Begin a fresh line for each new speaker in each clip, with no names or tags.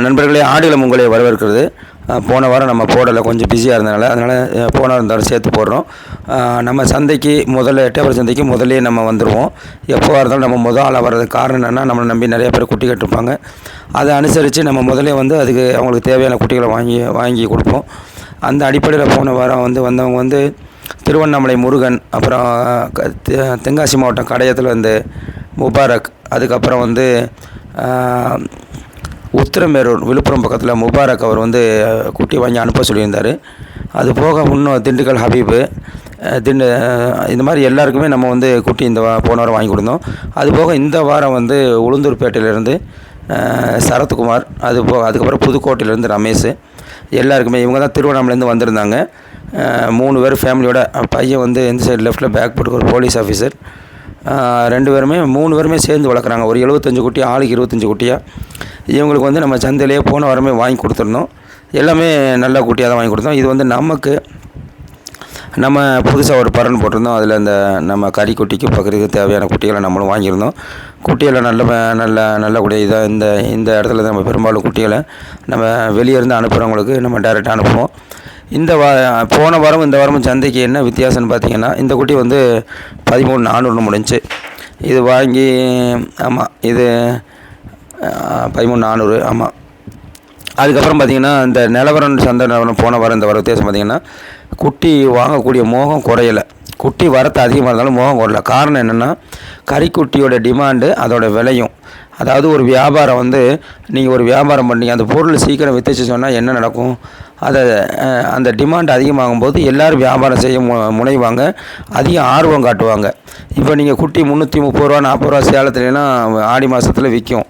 நண்பர்களே ஆடுகளம் உங்களை வரவேற்கிறது. போன வாரம் நம்ம போடலை கொஞ்சம் பிஸியாக இருந்தனால. அதனால் போன வாரம் சேர்த்து போடுறோம். நம்ம சந்தைக்கு முதல்ல எட்டயபுரம் சந்தைக்கு முதலே நம்ம வந்துடுவோம் எப்போ இருந்தாலும் நம்ம முதல் ஆளாக வர்றதுக்கு காரணம் என்னென்னா நம்மளை நம்பி நிறைய பேர் குட்டி கட்டிருப்பாங்க. அதை அனுசரித்து நம்ம முதலே வந்து அதுக்கு அவங்களுக்கு தேவையான குட்டிகளை வாங்கி வாங்கி கொடுப்போம். அந்த அடிப்படையில் போன வாரம் வந்து வந்தவங்க வந்து திருவண்ணாமலை முருகன் அப்புறம் க- தெ- தென்காசி மாவட்டம் கடையத்தில் வந்து முபாரக் அதுக்கப்புறம் வந்து உத்திரமேரூர் விழுப்புரம் பக்கத்தில் முபாரக் அவர் வந்து குட்டி வாங்கி அனுப்ப சொல்லியிருந்தார். அது போக இன்னும் திண்டுக்கல் ஹபீபு திண்டு இந்த மாதிரி எல்லாருக்குமே நம்ம வந்து குட்டி இந்த வா போன வாரம் வாங்கி கொடுத்தோம். அது போக இந்த வாரம் வந்து உளுந்தூர்பேட்டையிலேருந்து சரத்குமார் அது போக அதுக்கப்புறம் புதுக்கோட்டையிலேருந்து ரமேஷ் எல்லாருக்குமே இவங்க தான் திருவண்ணாமலேருந்து வந்திருந்தாங்க. மூணு பேர் ஃபேமிலியோட பையன் வந்து இந்த சைடு லெஃப்ட்டில் பேக் போட்டு ஒரு போலீஸ் ஆஃபீஸர் ரெண்டு பேருமே மூணு பேருமே சேர்ந்து வளர்க்குறாங்க. ஒரு எழுபத்தஞ்சு குட்டி ஆளுக்கு இருபத்தஞ்சி குட்டியாக இவங்களுக்கு வந்து நம்ம சந்தையிலேயே போன வாரமே வாங்கி கொடுத்துருந்தோம். எல்லாமே நல்ல குட்டியாக தான் வாங்கி கொடுத்தோம். இது வந்து நமக்கு நம்ம புதுசாக ஒரு பரன் போட்டிருந்தோம். அதில் இந்த நம்ம கறி குட்டிக்கு பக்கத்துக்கு தேவையான குட்டிகளை நம்மளும் வாங்கியிருந்தோம். குட்டிகளை நல்ல நல்ல நல்ல குட்டி. இதாக இந்த இந்த இடத்துல தான் நம்ம பெரும்பாலும் குட்டிகளை நம்ம வெளியே இருந்து அனுப்புகிறவங்களுக்கு நம்ம டைரெக்டாக அனுப்புவோம். இந்த வா போன வாரம் இந்த வாரமும் சந்தைக்கு என்ன வித்தியாசம்னு பார்த்தீங்கன்னா இந்த குட்டி வந்து பதிமூணு நானூறுன்னு முடிஞ்சு. இது வாங்கி ஆமாம் இது பதிமூணு நானூறு ஆமாம் அதுக்கப்புறம் பார்த்தீங்கன்னா இந்த நிலவரம் சந்தை நிலவரம் போன வாரம் இந்த வர வித்தியாசம் பார்த்தீங்கன்னா குட்டி வாங்கக்கூடிய மோகம் குறையலை. குட்டி வரத்து அதிகமாக இருந்தாலும் மோகம் குறையல. காரணம் என்னென்னா கறிக்குட்டியோட டிமாண்டு அதோட விலையும். அதாவது ஒரு வியாபாரம் வந்து நீங்கள் ஒரு வியாபாரம் பண்ணீங்க அந்த பொருள் சீக்கிரம் வித்துச்சு சொன்னால் என்ன நடக்கும்? அதை அந்த டிமாண்ட் அதிகமாகும் போது எல்லோரும் வியாபாரம் செய்ய மு முனைவாங்க. அதிக ஆர்வம் காட்டுவாங்க. இப்போ நீங்கள் குட்டி முந்நூற்றி முப்பது ரூபா நாற்பது ரூபா சேலத்துலலாம் ஆடி மாதத்தில் விற்கும்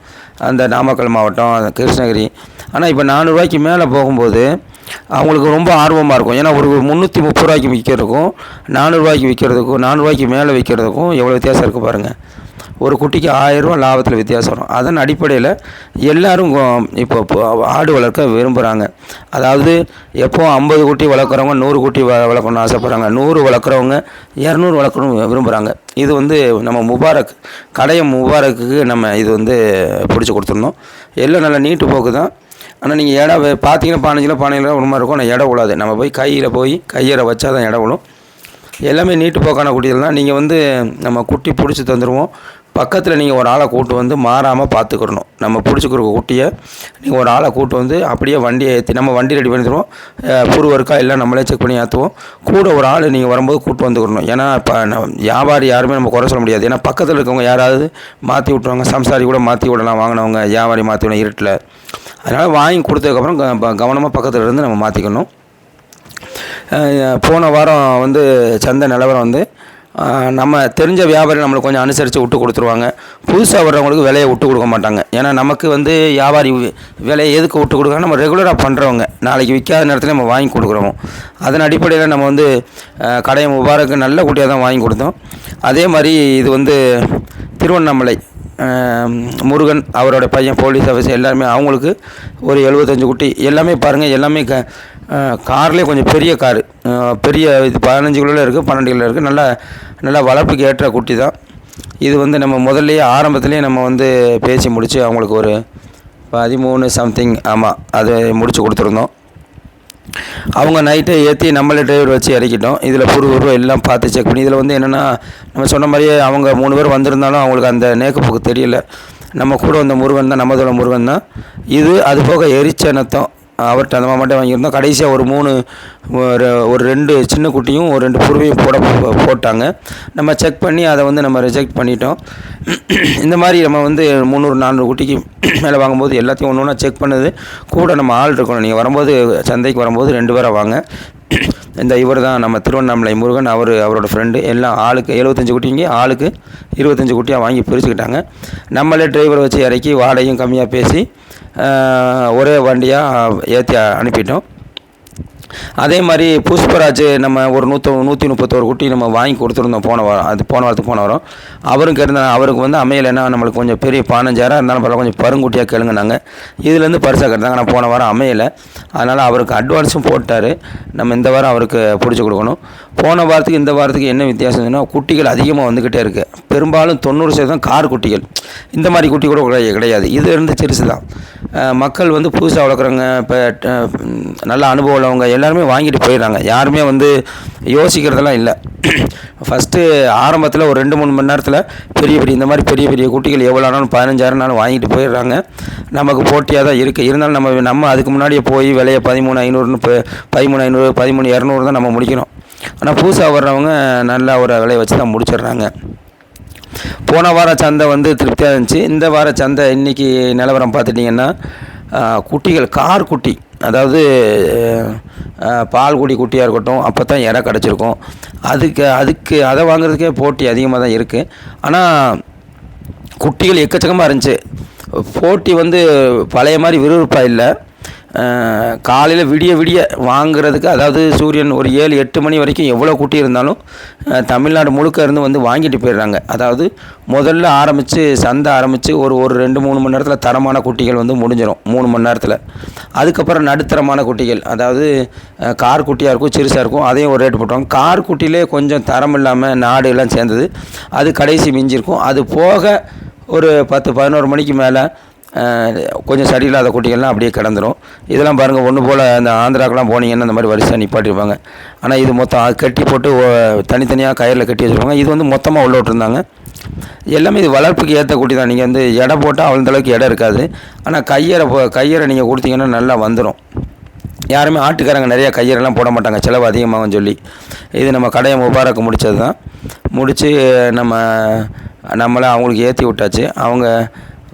அந்த நாமக்கல் மாவட்டம் கிருஷ்ணகிரி. ஆனால் இப்போ நானூறுரூவாய்க்கு மேலே போகும்போது அவங்களுக்கு ரொம்ப ஆர்வமாக இருக்கும். ஏன்னா ஒரு முந்நூற்றி முப்பது ரூபாய்க்கு விற்கிறதுக்கும் நானூறுரூவாய்க்கு விற்கிறதுக்கும் நானூறுரூவாய்க்கு மேலே விற்கிறதுக்கும் எவ்வளோ வித்தியாசம் இருக்குது பாருங்கள் ஒரு குட்டிக்கு ஆயிரரூவா லாபத்தில் வித்தியாசம் வரும். அதன் அடிப்படையில் எல்லாரும் இப்போ ஆடு வளர்க்க விரும்புகிறாங்க அதாவது எப்போ ஐம்பது குட்டி வளர்க்குறவங்க நூறு குட்டி வ வளர்க்கணும்னு ஆசைப்பட்றாங்க. நூறு வளர்க்குறவங்க இரநூறு வளர்க்கணும் விரும்புகிறாங்க இது வந்து நம்ம முபாரக் கடையை முபாரக்குக்கு நம்ம இது வந்து பிடிச்சி கொடுத்துருந்தோம் எல்லாம் நல்லா நீட்டு போக்கு தான். ஆனால் நீங்கள் இடம் பார்த்தீங்கன்னா பதினஞ்சு கிலோ பதினஞ்சு ஒரு மாதிரி இருக்கும். ஆனால் இடம் விழாது. நம்ம போய் கையில் போய் கையறை வச்சா தான் இடம் விழும். எல்லாமே நீட்டு போக்கான குட்டிகள் தான். நீங்கள் வந்து நம்ம குட்டி பிடிச்சி தந்துடுவோம் பக்கத்தில் நீங்கள் ஒரு ஆளை கூட்டு வந்து மாறாமல் பார்த்துக்கிடணும் நம்ம பிடிச்சி கொடுக்க குட்டியை நீங்கள் ஒரு ஆளை கூட்டு வந்து அப்படியே வண்டியை ஏற்றி நம்ம வண்டி ரெடி பண்ணி தருவோம். அஹ் புரு இருக்கா எல்லாம் நம்மளே செக் பண்ணி ஏற்றுவோம் கூட ஒரு ஆள் நீங்கள் வரும்போது கூட்டு வந்துக்கிடணும் ஏன்னா இப்போ நம்ம வியாபாரி யாருமே நம்ம குறை சொல்ல முடியாது. ஏன்னா பக்கத்தில் இருக்கவங்க யாராவது மாற்றி விட்ருவாங்க சம்சாரி கூட மாற்றி விடலாம். வாங்கினவங்க வியாபாரி மாற்றி விடணும் இருட்டில். அதனால் வாங்கி கொடுத்ததுக்கப்புறம் க கவனமாக பக்கத்தில் இருந்து நம்ம மாற்றிக்கணும் போன வாரம் வந்து சந்தை நிலவரம் வந்து நம்ம தெரிஞ்ச வியாபாரி நம்மளுக்கு கொஞ்சம் அனுசரித்து விட்டு கொடுத்துருவாங்க. புதுசாக வர்றவங்களுக்கு விலையை விட்டு கொடுக்க மாட்டாங்க. ஏன்னா நமக்கு வந்து வியாபாரி விலையை எதுக்கு விட்டு கொடுக்குறாங்க நம்ம ரெகுலராக பண்ணுறவங்க நாளைக்கு விற்காத நேரத்தில் நம்ம வாங்கி கொடுக்குறோம். அதன் அடிப்படையில் நம்ம வந்து கடையை முபாரக்கு நல்ல குட்டியாக தான் வாங்கி கொடுத்தோம். அதே மாதிரி இது வந்து திருவண்ணாமலை முருகன் அவரோட பையன் போலீஸ் ஆஃபீஸர் எல்லாருமே அவங்களுக்கு ஒரு எழுபத்தஞ்சு குட்டி. எல்லாமே பாருங்கள் எல்லாமே க கார்லேயே கொஞ்சம் பெரிய காரு. பெரிய இது பதினஞ்சு கிலோவில் இருக்குது பன்னெண்டு கிலோ இருக்குது நல்லா நல்லா வளர்ப்புக்கு ஏற்ற குட்டி தான். இது வந்து நம்ம முதல்லையே ஆரம்பத்துலேயே நம்ம வந்து பேசி முடித்து அவங்களுக்கு ஒரு பதிமூணு சம்திங் ஆமாம் அதை முடித்து கொடுத்துருந்தோம். அவங்க நைட்டே ஏற்றி நம்மளே டிரைவர் வச்சு இறக்கிட்டோம். இதில் புரு எல்லாம் பார்த்து செக் பண்ணி இதில் வந்து என்னென்னா நம்ம சொன்ன மாதிரியே அவங்க மூணு பேர் வந்திருந்தாலும் அவங்களுக்கு அந்த நேக்கப்புக்கு தெரியல. நம்ம கூட வந்த முருகன் தான் நம்மதோட முருகன் தான். இது அதுபோக எரிச்சனத்தம் அவர்கிட்ட அந்த மாமாட்டே வாங்கியிருந்தோம். கடைசியாக ஒரு மூணு ஒரு ஒரு ரெண்டு சின்ன குட்டியும் ஒரு ரெண்டு புருவையும் போட போ- போட்டாங்க. நம்ம செக் பண்ணி அதை வந்து நம்ம ரிஜெக்ட் பண்ணிட்டோம். இந்த மாதிரி நம்ம வந்து முந்நூறு நானூறு குட்டிக்கு மேலே வாங்கும்போது எல்லாத்தையும் ஒன்று ஒன்றா செக் பண்ணது. கூட நம்ம ஆள் இருக்கணும். நீங்கள் வரும்போது சந்தைக்கு வரும்போது ரெண்டு பேரை வாங்க. இந்த இவர் தான் நம்ம திருவண்ணாமலை முருகன். அவர் அவரோட ஃப்ரெண்டு எல்லாம் ஆளுக்கு எழுபத்தஞ்சு குட்டிங்க. ஆளுக்கு இருபத்தஞ்சு குட்டியாக வாங்கி பிரிச்சுக்கிட்டாங்க. நம்மளே டிரைவர் வச்சு இறக்கி வாடகையும் கம்மியாக பேசி ஒரே வண்டியாக ஏற்றி அனுப்பிட்டோம். அதே மாதிரி புஷ்பராஜ் நம்ம ஒரு நூற்று நூற்றி முப்பத்தோரு குட்டி நம்ம வாங்கி கொடுத்துருந்தோம் போன வாரம் அது போன வாரத்துக்கு போன வாரம். அவரும் இருந்த அவருக்கு வந்து அமையலைன்னா நம்மளுக்கு கொஞ்சம் பெரிய பதினஞ்சாயிரம் இருந்தாலும் பரவாயில்ல கொஞ்சம் பருங்குட்டியாக கேளுங்கன்னாங்க இதுலேருந்து பரிசாக கட்டுறாங்க ஆனால் போன வாரம் அமையலை. அதனால் அவருக்கு அட்வான்ஸும் போட்டார். நம்ம இந்த வாரம் அவருக்கு பிடிச்சி கொடுக்கணும். போன வாரத்துக்கு இந்த வாரத்துக்கு என்ன வித்தியாசம்னா குட்டிகள் அதிகமாக வந்துக்கிட்டே இருக்குது பெரும்பாலும் தொண்ணூறு சதவீதம் கார் குட்டிகள். இந்த மாதிரி குட்டி கூட கிடையாது கிடையாது. இது இருந்து சிறுசு தான். மக்கள் வந்து புதுசாக வளர்க்குறவங்க இப்போ நல்ல அனுபவம் உள்ளவங்க எல்லாம் எல்லாருமே வாங்கிட்டு போயிடுறாங்க. யாருமே வந்து யோசிக்கிறதெல்லாம் இல்லை. ஃபஸ்ட்டு ஆரம்பத்தில் ஒரு ரெண்டு மூணு மணி நேரத்தில் பெரிய பெரிய இந்த மாதிரி பெரிய பெரிய குட்டிகள் எவ்வளோ ஆனாலும் பதினஞ்சாயிரம்னாலும் வாங்கிட்டு போயிடுறாங்க. நமக்கு போட்டியாக தான் இருக்குது இருந்தாலும் நம்ம நம்ம அதுக்கு முன்னாடியே போய் விலையை பதிமூணு ஐநூறுன்னு இப்போ பதிமூணு ஐநூறு பதிமூணு இரநூறு தான் நம்ம முடிக்கணும். ஆனால் புதுசாக வர்றவங்க நல்லா ஒரு விலையை வச்சு தான் முடிச்சிடுறாங்க. போன வார சந்தை வந்து திருப்தியாக இருந்துச்சு. இந்த வார சந்தை இன்றைக்கி நிலவரம் பார்த்துட்டிங்கன்னா குட்டிகள் கார் குட்டி. அதாவது பால்குடி பால் குடி குட்டியாக இருக்கட்டும் அப்போ தான் இறை கிடச்சிருக்கும். அதுக்கு அதுக்கு அதை வாங்குறதுக்கே போட்டி அதிகமாக தான் இருக்குது ஆனால் குட்டிகள் எக்கச்சக்கமாக இருந்துச்சு. போட்டி வந்து பழைய மாதிரி விறுவிறுப்பாக இல்லை. காலையில் விடிய விடிய வாங்குறதுக்கு அதாவது சூரியன் ஒரு ஏழு எட்டு மணி வரைக்கும் எவ்வளோ குட்டி இருந்தாலும் தமிழ்நாடு முழுக்க இருந்து வந்து வாங்கிட்டு போயிடுறாங்க. அதாவது முதல்ல ஆரம்பித்து சந்தை ஆரம்பித்து ஒரு ஒரு ரெண்டு மூணு மணி நேரத்தில் தரமான குட்டிகள் வந்து முடிஞ்சிடும் மூணு மணி நேரத்தில். அதுக்கப்புறம் நடுத்தரமான குட்டிகள் அதாவது கார் குட்டியாக இருக்கும் சிறுசாக இருக்கும் அதையும் ஒரு ரேட் போட்டுவாங்க கார் குட்டிலே கொஞ்சம் தரம் இல்லாமல் நாடு எல்லாம் சேர்ந்தது. அது கடைசி மிஞ்சிருக்கும். அது போக ஒரு பத்து பதினோரு மணிக்கு மேலே கொஞ்சம் சரியில்லாத குட்டிகள்லாம் அப்படியே கிடந்துரும். இதெல்லாம் பாருங்கள் ஒன்று போல் அந்த ஆந்திராக்கெலாம் போனீங்கன்னா இந்த மாதிரி வரிசையாக நிப்பாட்டிருப்பாங்க. ஆனால் இது மொத்தம் கட்டி போட்டு ஓ- தனித்தனியாக கயிறில் கட்டி வச்சுருப்பாங்க. இது வந்து மொத்தமாக உள்ள விட்டுருந்தாங்க. எல்லாமே இது வளர்ப்புக்கு ஏற்ற குட்டி தான். நீங்கள் வந்து எடை போட்டால் அவ்வளோ அளவுக்கு இடம் இருக்காது. ஆனால் கையறை போ கையறை நீங்கள் கொடுத்தீங்கன்னா நல்லா வந்துடும் யாருமே ஆட்டுக்காரங்க நிறைய கையெல்லாம் போட மாட்டாங்க. செலவு அதிகமாகும் சொல்லி. இது நம்ம கடையை முபாரக்கு முடித்தது தான் முடித்து நம்ம நம்மளை அவங்களுக்கு ஏற்றி விட்டாச்சு. அவங்க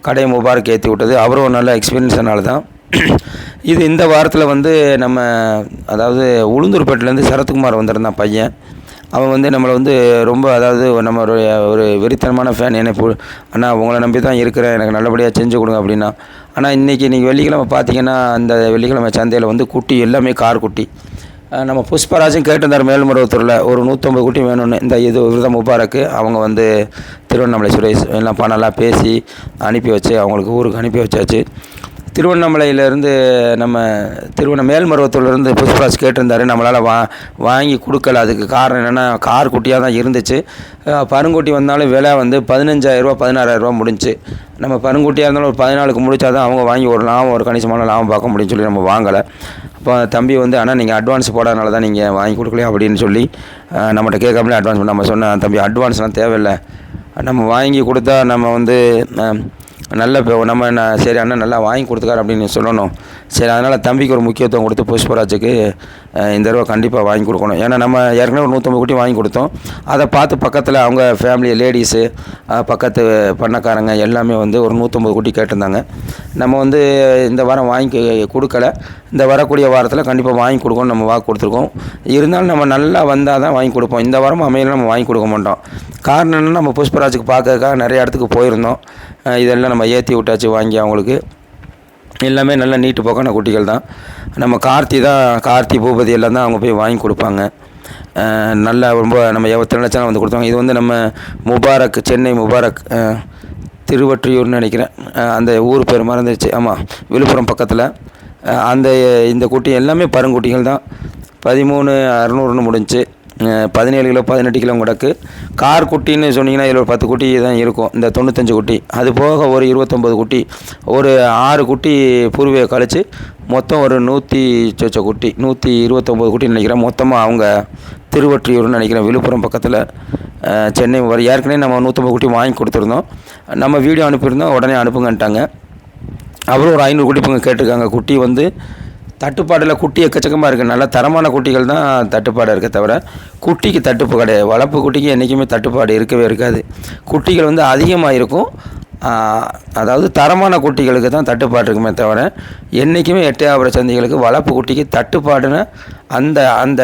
கடையை முபாரக் ஏற்றி விட்டது. அவரும் ஒரு நல்ல எக்ஸ்பீரியன்ஸானால தான். இது இந்த வாரத்தில் வந்து நம்ம அதாவது உளுந்தூர்பேட்டிலேருந்து சரத்குமார் வந்திருந்தான் பையன். அவன் வந்து நம்மளை வந்து ரொம்ப அதாவது நம்மளுடைய ஒரு வெறித்தனமான ஃபேன் என்னை பு அண்ணா உங்களை நம்பி தான் இருக்கிறேன். எனக்கு நல்லபடியாக செஞ்சு கொடுங்க அப்படின்னா. ஆனால் இன்றைக்கி இன்றைக்கி வெள்ளிக்கிழமை பார்த்தீங்கன்னா அந்த வெள்ளிக்கிழமை சந்தையில் வந்து குட்டி எல்லாமே கார் குட்டி. நம்ம புஷ்பராஜும் கேட்டிருந்தார் மேல்மருவத்தூரில் ஒரு நூற்றம்பது குட்டி வேணும்னு. இந்த இது விரதம் முபாரக்கு அவங்க வந்து திருவண்ணாமலை சுரேஷ் எல்லாம் பணம்லாம் பேசி அனுப்பி வச்சு அவங்களுக்கு ஊருக்கு அனுப்பி வச்சாச்சு. திருவண்ணாமலையிலேருந்து நம்ம திருவண்ண மேல்மருவத்தூர்லேருந்து புஷ்பராஜ் கேட்டிருந்தாரு நம்மளால் வா வாங்கி கொடுக்கல. அதுக்கு காரணம் என்னென்னா கார் குட்டியாக தான் இருந்துச்சு பருங்குட்டி வந்தாலும் விலை வந்து பதினஞ்சாயிரரூபா பதினாறாயிரரூபா முடிஞ்சு. நம்ம பருங்குட்டியாக இருந்தாலும் ஒரு பதினாலுக்கு முடிச்சா தான் அவங்க வாங்கி ஒரு லாபம் ஒரு கணிசமான லாபம் பார்க்க முடியும்னு சொல்லி நம்ம வாங்கலை. அப்போ தம்பி வந்து அண்ணா நீங்கள் அட்வான்ஸ் போடாதனால தான் நீங்கள் வாங்கி கொடுக்கலையா? அப்படின்னு சொல்லி நம்மகிட்ட கேட்காமலே அட்வான்ஸ் நம்ம சொன்ன தம்பி அட்வான்ஸ்லாம் தேவையில்லை. நம்ம வாங்கி கொடுத்தா நம்ம வந்து நல்ல இப்போ நம்ம நான் சரி அண்ணன் நல்லா வாங்கி கொடுத்துக்காரு அப்படின்னு சொல்லணும். சரி அதனால் தம்பிக்கு ஒரு முக்கியத்துவம் கொடுத்து புஷ்பராஜுக்கு இந்த தடவை கண்டிப்பாக வாங்கி கொடுக்கணும். ஏன்னா நம்ம ஏற்கனவே ஒரு நூற்றம்பது குட்டி வாங்கி கொடுத்தோம். அதை பார்த்து பக்கத்தில் அவங்க ஃபேமிலி லேடிஸு பக்கத்து பண்ணக்காரங்க எல்லாமே வந்து ஒரு நூற்றம்பது குட்டி கேட்டிருந்தாங்க. நம்ம வந்து இந்த வாரம் வாங்கி கொடுக்கல. இந்த வரக்கூடிய வாரத்தில் கண்டிப்பாக வாங்கி கொடுக்கணும் நம்ம வாக்கு கொடுத்துருக்கோம். இருந்தாலும் நம்ம நல்லா வந்தால் தான் வாங்கி கொடுப்போம். இந்த வாரம் அமையல நம்ம வாங்கி கொடுக்க மாட்டோம். காரணம் என்னென்னா நம்ம புஷ்பராஜுக்கு பார்க்கறதுக்காக நிறைய இடத்துக்கு போயிருந்தோம். இதெல்லாம் நம்ம ஏற்றி விட்டாச்சு வாங்கி அவங்களுக்கு. எல்லாமே நல்ல நீட்டு போக்கான குட்டிகள் தான். நம்ம கார்த்தி தான் கார்த்தி பூபதி எல்லாம் தான் அவங்க போய் வாங்கி கொடுப்பாங்க. நல்லா ரொம்ப நம்ம எவ்வளோ லட்சம் வந்து கொடுத்தாங்க இது வந்து நம்ம முபாரக் சென்னை முபாரக் திருவற்றியூர்னு நினைக்கிறேன். அந்த ஊர் பேர் மறந்துச்சு ஆமாம் விழுப்புரம் பக்கத்தில். அந்த இந்த குட்டி எல்லாமே பருங்குட்டிகள் தான். பதிமூணு அறநூறுன்னு முடிஞ்சுச்சு பதினேழு கிலோ பதினெட்டு கிலோ கிடக்கு கார் குட்டின்னு சொன்னீங்கன்னா இதில் ஒரு பத்து குட்டி தான் இருக்கும். இந்த தொண்ணூத்தஞ்சு குட்டி. அது போக ஒரு இருபத்தொம்பது குட்டி. ஒரு ஆறு குட்டி பூர்வீக கழிச்சு மொத்தம் ஒரு நூற்றி சொச்ச குட்டி. நூற்றி இருபத்தொம்பது குட்டின்னு நினைக்கிறேன். மொத்தமாக அவங்க திருவற்றியூர்னு நினைக்கிறேன். விழுப்புரம் பக்கத்தில் சென்னை வர. ஏற்கனவே நம்ம நூற்றம்பது குட்டி வாங்கி கொடுத்துருந்தோம். நம்ம வீடியோ அனுப்பியிருந்தோம். உடனே அனுப்புங்கன்ட்டாங்க. அப்புறம் ஒரு ஐநூறு குட்டி இப்போ கேட்டிருக்காங்க. குட்டி வந்து தட்டுப்பாடில் குட்டி எக்கச்சக்கமாக இருக்குது நல்ல தரமான குட்டிகள் தான் தட்டுப்பாடு இருக்க தவிர குட்டிக்கு தட்டுப்பு கிடையாது. வளர்ப்பு குட்டிக்கு என்றைக்குமே தட்டுப்பாடு இருக்கவே இருக்காது. குட்டிகள் வந்து அதிகமாக இருக்கும். அதாவது தரமான குட்டிகளுக்கு தான் தட்டுப்பாடு இருக்குமே தவிர என்றைக்குமே எட்டையாபுர சந்தைகளுக்கு வளர்ப்பு குட்டிக்கு தட்டுப்பாடுன்னு அந்த அந்த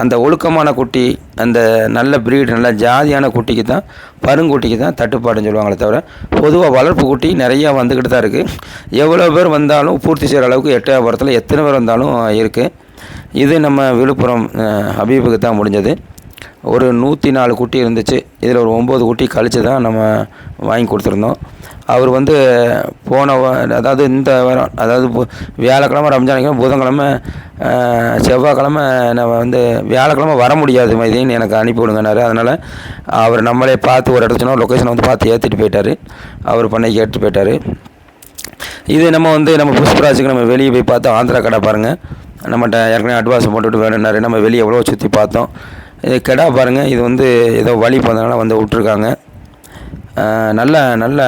அந்த ஒழுக்கமான குட்டி அந்த நல்ல ப்ரீடு நல்ல ஜாதியான குட்டிக்கு தான் பருங்குட்டிக்கு தான் தட்டுப்பாடுன்னு சொல்லுவாங்களே தவிர பொதுவாக வளர்ப்பு குட்டி நிறையா வந்துக்கிட்டு தான் இருக்குது எவ்வளோ பேர் வந்தாலும் பூர்த்தி செய்கிற அளவுக்கு எட்டயபுரத்தில் எத்தனை பேர் வந்தாலும் இருக்குது இது நம்ம விழுப்புரம் ஹபீபுக்கு தான் முடிஞ்சது. ஒரு நூற்றி நாலு குட்டி இருந்துச்சு. இதில் ஒரு ஒம்பது குட்டி கழித்து தான் நம்ம வாங்கி கொடுத்துருந்தோம். அவர் வந்து போன அதாவது இந்த வாரம் அதாவது வியாழக்கிழமை ரம்ஜான் புதன்கிழமை செவ்வாய்க்கிழமை நம்ம வந்து வியாழக்கிழமை வர முடியாது மைதின்னு எனக்கு அனுப்பி விடுங்கன்னாரு. அதனால் அவர் நம்மளே பார்த்து ஒரு இடத்துல லொக்கேஷனை வந்து பார்த்து ஏற்றிட்டு போயிட்டார். அவர் பண்ணைக்கு ஏற்றிட்டு போயிட்டார். இது நம்ம வந்து நம்ம புஷ்பராஜுக்கு நம்ம வெளியே போய் பார்த்தோம். ஆந்திரா கடை பாருங்கள் நம்மகிட்ட ஏற்கனவே அட்வான்ஸ் போட்டுட்டு வேணும்னாரு. நம்ம வெளியே எவ்வளோ சுற்றி பார்த்தோம். இது கெடா பாருங்கள் இது வந்து ஏதோ வழி போனதுனால வந்து விட்ருக்காங்க நல்ல நல்ல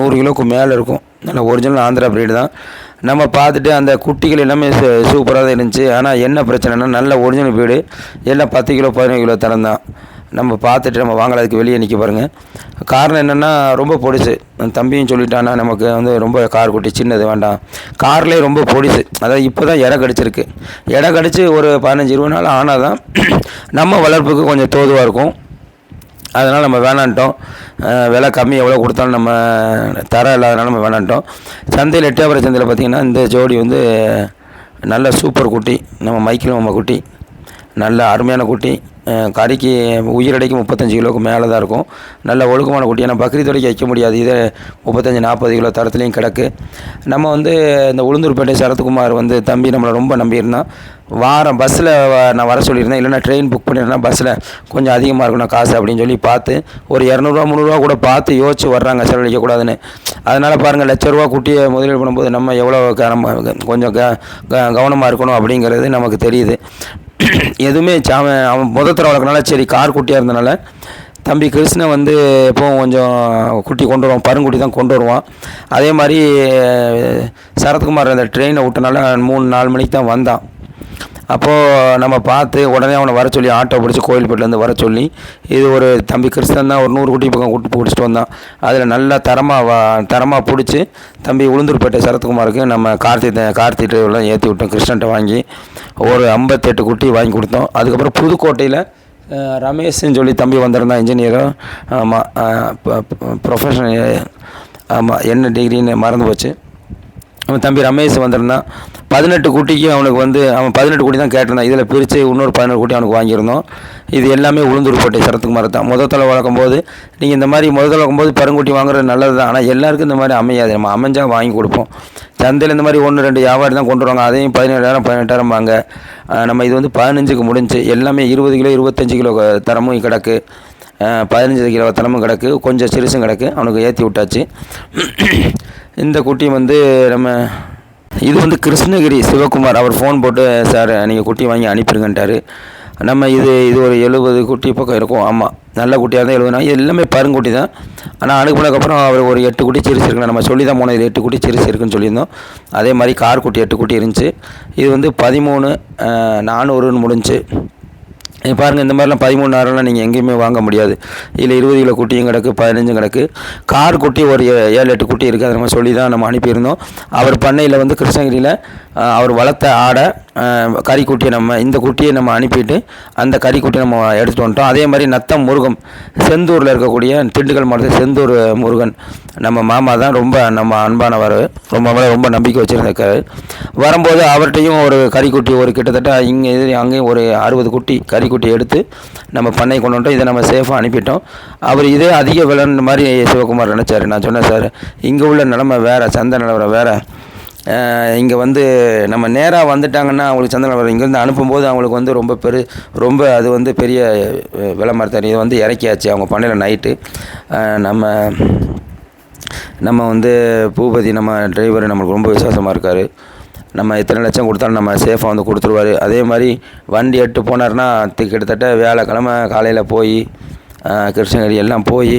நூறு கிலோவுக்கு மேலே இருக்கும். நல்ல ஒரிஜினல் ஆந்திரா பிரீடு தான். நம்ம பார்த்துட்டு அந்த குட்டிகள் எல்லாமே சூப்பராக தான் இருந்துச்சு. ஆனால் என்ன பிரச்சனைனா நல்ல ஒரிஜினல் வீடு எல்லாம் பத்து கிலோ பதினஞ்சு கிலோ தரம் தான். நம்ம பார்த்துட்டு நம்ம வாங்கறதுக்கு வெளியே நிற்க பாருங்கள் காரணம் என்னென்னா ரொம்ப பொடிசு. தம்பியும் சொல்லிட்டானா நமக்கு வந்து ரொம்ப கார் குட்டி சின்னது வேண்டாம். கார்லேயே ரொம்ப பொடிசு. அதாவது இப்போ தான் இடம் கிடச்சிருக்கு. இடம் கிடச்சி ஒரு பதினஞ்சு இருபது நாள் ஆனால் தான் நம்ம வளர்ப்புக்கு கொஞ்சம் தோதுவாக இருக்கும். அதனால் நம்ம வேணான்ட்டோம். விலை கம்மி எவ்வளோ கொடுத்தாலும் நம்ம தரம் இல்லாதனால நம்ம வேணான்ட்டோம். சந்தையில் எட்டயபுரம் சந்தையில் பார்த்திங்கன்னா இந்த ஜோடி வந்து நல்ல சூப்பர் குட்டி. நம்ம மைக்கில் நம்ம குட்டி. நல்ல அருமையான குட்டி. கறிக்கு உயிரடைக்கு முப்பத்தஞ்சு கிலோவுக்கு மேலே தான் இருக்கும். நல்ல ஒழுக்கமான குட்டி. ஏன்னா பக்ரீத் வரைக்கும் வைக்க முடியாது. இதே முப்பத்தஞ்சு நாற்பது கிலோ தரத்துலேயும் கிடக்கு. நம்ம வந்து இந்த உளுந்தூர்பேட்டை சரத்குமார் வந்து தம்பி நம்மளை ரொம்ப நம்பியிருந்தான். வாரம் பஸ்ஸில் நான் வர சொல்லியிருந்தேன். இல்லைன்னா ட்ரெயின் புக் பண்ணியிருந்தேன் பஸ்ஸில் கொஞ்சம் அதிகமாக இருக்கணும் காசு அப்படின்னு சொல்லி பார்த்து ஒரு இரநூறுவா முந்நூறுரூவா கூட பார்த்து யோசிச்சு வர்றாங்க. செலவழிக்கக்கூடாதுன்னு. அதனால் பாருங்கள் லட்ச ரூபா குட்டியை முதலீடு பண்ணும்போது நம்ம எவ்வளோ க- நம்ம கொஞ்சம் க- கவனமாக இருக்கணும் அப்படிங்கிறது நமக்கு தெரியுது. எதுவுமே அவன் அவன் முத தடவை வளர்க்கனால சரி கார் குட்டியாக இருந்தனால தம்பி கிருஷ்ணன் வந்து எப்போவும் கொஞ்சம் குட்டி கொண்டு வருவான் பருங்குட்டி தான் கொண்டு வருவான். அதே மாதிரி சரத்குமார் அந்த ட்ரெயினை விட்டனால மூணு நாலு மணிக்கு தான் வந்தான். அப்போது நம்ம பார்த்து உடனே அவனை வர சொல்லி ஆட்டோ பிடிச்சி கோயில்பேட்டிலேருந்து வர சொல்லி இது ஒரு தம்பி கிறிஸ்தன் தான் ஒரு நூறு குட்டி பக்கம் கூட்டு பிடிச்சிட்டு வந்தான். அதில் நல்லா தரமாக வா தரமாக பிடிச்சி தம்பி உளுந்தூர்பேட்டை சரத்குமாருக்கு நம்ம கார்த்தி கார்த்தி டிரைவர்லாம் ஏற்றி விட்டோம் கிருஷ்ணன்ட்ட வாங்கி. ஒரு ஐம்பத்தெட்டு குட்டி வாங்கி கொடுத்தோம். அதுக்கப்புறம் புதுக்கோட்டையில் ரமேஷ்னு சொல்லி தம்பி வந்திருந்தான் இன்ஜினியரும் ஆமாம் ப்ரொஃபஷனல் ஆமாம் என்ன டிகிரின்னு மறந்து போச்சு. அவன் தம்பி ரமேஷ் வந்திருந்தான் பதினெட்டு குட்டிக்கு அவனுக்கு வந்து அவன் பதினெட்டு குட்டி தான் கேட்டிருந்தான். இதில் பிரித்து இன்னொரு பதினெட்டு குட்டி அவனுக்கு வாங்கியிருந்தோம். இது எல்லாமே உளுந்தூர்பேட்டை சரத்துக்குமார் தான். முதல் தலை வளர்க்கும் போது நீங்கள் இந்த மாதிரி முதல் தலை வளர்க்கும் போது பருங்குட்டி வாங்குறது நல்லது தான். ஆனால் எல்லாருக்கும் இந்த மாதிரி அமையாது. நம்ம அமைஞ்சா வாங்கி கொடுப்போம். சந்தையில் இந்த மாதிரி ஒன்று ரெண்டு வியாபாரி தான் கொண்டு வருவாங்க. அதையும் பதினேழாயிரம் பதினெட்டாயிரம் வாங்க. நம்ம இது வந்து பதினஞ்சுக்கு முடிஞ்சு எல்லாமே இருபது கிலோ இருபத்தஞ்சு கிலோ தரமும் கிடக்கு. பதினஞ்சு கிலோ தரமும் கிடக்கு. கொஞ்சம் சிறுசும் கிடக்கு. அவனுக்கு ஏற்றி விட்டாச்சு. இந்த குட்டி வந்து நம்ம இது வந்து கிருஷ்ணகிரி சிவகுமார் அவர் ஃபோன் போட்டு சார் நீங்கள் குட்டி வாங்கி அனுப்பிடுங்கன்ட்டாரு நம்ம இது இது ஒரு எழுபது குட்டி பக்கம் இருக்கும். ஆமாம் நல்ல குட்டியாக இருந்தால் எழுபதுனா இது எல்லாமே பருங்குட்டி தான். ஆனால் அனுப்புனதுக்கப்புறம் அவர் ஒரு எட்டு குட்டி சிறுசு இருக்குன்னு நம்ம சொல்லி தான் போனோம். இது எட்டு குட்டி சிறுசு இருக்குன்னு சொல்லியிருந்தோம். அதே மாதிரி கார் குட்டி எட்டு குட்டி இருந்துச்சு. இது வந்து பதிமூணு நானூறுன்னு முடிஞ்சு. பாருங்கள் இந்த மாதிரிலாம் பதிமூணாயிரம்லாம் நீங்கள் எங்கேயுமே வாங்க முடியாது. இல்லை இருபது கிலோ குட்டியும் கிடக்கு பதினஞ்சும் கிடக்கு. கார் குட்டி ஒரு ஏழு எட்டு குட்டி இருக்குது அதை நம்ம சொல்லி தான் நம்ம அனுப்பியிருந்தோம். அவர் பண்ணையில் வந்து கிருஷ்ணகிரியில் அவர் வளர்த்த ஆடை அஹ், கறி குட்டியை நம்ம இந்த குட்டியை நம்ம அனுப்பிட்டு அந்த கறி குட்டியை நம்ம எடுத்துகிட்டு வந்துட்டோம். அதே மாதிரி நத்தம் முருகன் செந்தூரில் இருக்கக்கூடிய திண்டுக்கல் மாவட்டத்தில் செந்தூர் முருகன் நம்ம மாமா தான் ரொம்ப நம்ம அன்பானவர். ரொம்ப ரொம்ப நம்பிக்கை வச்சுருந்திருக்காரு. வரும்போது அவர்கிட்டையும் ஒரு கறிக்குட்டி ஒரு கிட்டத்தட்ட இங்கே இது அங்கேயும் ஒரு அறுபது குட்டி கறிக்குட்டி எடுத்து நம்ம பண்ணை கொண்டு வந்துட்டோம். இதை நம்ம சேஃபாக அனுப்பிட்டோம். அவர் இதே அதிக விலைன்ற மாதிரி சிவகுமார் நினச்சாரு. நான் சொன்னேன் சார் இங்கே உள்ள நிலமை வேறு சந்தை நிலவரம் வேறு. இங்கே வந்து நம்ம நேராக வந்துட்டாங்கன்னா அவங்களுக்கு சந்தை நிலவரம் இங்கேருந்து அனுப்பும்போது அவங்களுக்கு வந்து ரொம்ப பெரு ரொம்ப அது வந்து பெரிய அஹ், இதை இது வந்து இறக்கியாச்சு அவங்க பண்ணையில் நைட்டு நம்ம நம்ம வந்து பூபதி நம்ம டிரைவர் நம்மளுக்கு ரொம்ப விசுவாசமாக இருக்கார். நம்ம எத்தனை லட்சம் கொடுத்தாலும் நம்ம சேஃபாக வந்து கொடுத்துருவாரு. அதே மாதிரி வண்டி எட்டு போனார்னா கிட்டத்தட்ட வியாழக்கிழமை காலையில் போய் கிருஷ்ணகிரி எல்லாம் போய்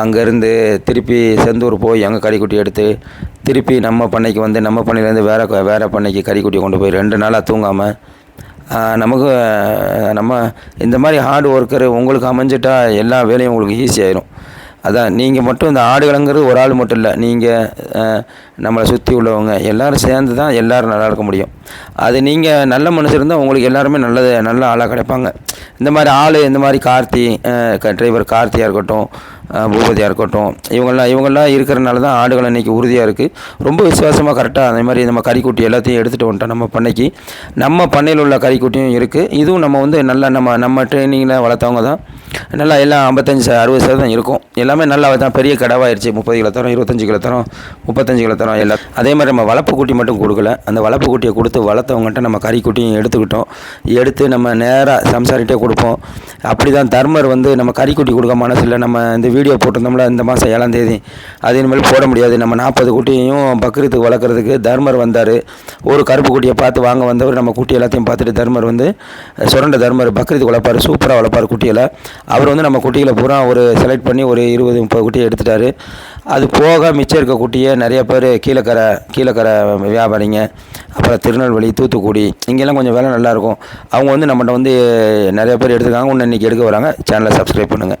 அங்கேருந்து திருப்பி செந்தூர் போய் அங்கே கறிக்குட்டி எடுத்து திருப்பி நம்ம பண்ணைக்கு வந்து நம்ம பண்ணையிலேருந்து வேறு வேறு பண்ணைக்கு கறிக்குட்டியை கொண்டு போய் ரெண்டு நாளாக தூங்காமல் நமக்கு நம்ம இந்த மாதிரி ஹார்ட் ஒர்க்கரு உங்களுக்கு அமைஞ்சிட்டா எல்லா வேலையும் உங்களுக்கு ஈஸியாயிரும் அதான் நீங்கள் மட்டும் இந்த ஆடுகளங்கிறது ஒரு ஆள் மட்டும் இல்லை. நீங்கள் நம்மளை சுற்றி உள்ளவங்க எல்லோரும் சேர்ந்து தான் எல்லோரும் நல்லா இருக்க முடியும். அது நீங்கள் நல்ல மனுஷன் இருந்தால் உங்களுக்கு எல்லாருமே நல்லது நல்ல ஆளாக கிடைப்பாங்க. இந்த மாதிரி ஆள் இந்த மாதிரி கார்த்தி டிரைவர் கார்த்தியாக இருக்கட்டும் பூபதியாக இருக்கட்டும் இவங்கெல்லாம் இவங்கெல்லாம் இருக்கிறனால தான் ஆடுகள் இன்றைக்கி உறுதியாக இருக்குது ரொம்ப விசுவாசமாக கரெக்டாக அதே மாதிரி நம்ம கறிக்குட்டி எல்லாத்தையும் எடுத்துகிட்டு வந்துட்டோம் நம்ம பண்ணைக்கு. நம்ம பண்ணையில் உள்ள கறிக்குட்டியும் இருக்குது இதுவும் நம்ம வந்து நல்லா நம்ம நம்ம ட்ரைனிங்கில் வளர்த்தவங்க தான். நல்லா எல்லாம் ஐம்பத்தஞ்சு அறுபது சதவீதம் இருக்கும். எல்லாமே நல்லா தான் பெரிய கடவாயிருச்சு. முப்பது கிலோ தரம் இருபத்தஞ்சி கிலோ தரம் முப்பத்தஞ்சு கிலோ தரம் எல்லாம் அதே மாதிரி நம்ம வளர்ப்பு குட்டி மட்டும் கொடுக்கல. அந்த வளர்ப்பு குட்டியை கொடுத்து வளர்த்தவங்கள்ட்ட நம்ம கறிக்குட்டியும் எடுத்துக்கிட்டோம். எடுத்து நம்ம நேராக சம்சாரிட்டே கொடுப்போம். அப்படி தான் தர்மர் வந்து நம்ம கறிக்குட்டி கொடுக்க மனசில் நம்ம இந்த வீடியோ போட்டிருந்தோம்ல இந்த மாதம் ஏழாம் தேதி. அது இனிமேல் போட முடியாது. நம்ம நாற்பது குட்டியையும் பக்ரீத்துக்கு வளர்க்குறதுக்கு தர்மர் வந்தார். ஒரு கருப்பு குட்டியை பார்த்து வாங்க வந்தவர் நம்ம குட்டி எல்லாத்தையும் பார்த்துட்டு தர்மர் வந்து சுரண்ட தர்மர் பக்ரீத்துக்கு வளர்ப்பார். சூப்பராக வளர்ப்பார் குட்டியில் அவர் வந்து நம்ம குட்டிகளை பூரா ஒரு செலக்ட் பண்ணி ஒரு இருபது முப்பது குட்டியை எடுத்துட்டாரு. அது போக மிச்சம் இருக்க குட்டியை நிறைய பேர் கீழக்கரை கீழக்கரை வியாபாரிங்க அப்புறம் திருநெல்வேலி தூத்துக்குடி இங்கெல்லாம் கொஞ்சம் விலை நல்லாயிருக்கும். அவங்க வந்து நம்மகிட்ட வந்து நிறைய பேர் எடுத்துருக்காங்க. இன்னும் இன்றைக்கி எடுக்க வராங்க. சேனலை சப்ஸ்கிரைப் பண்ணுங்கள்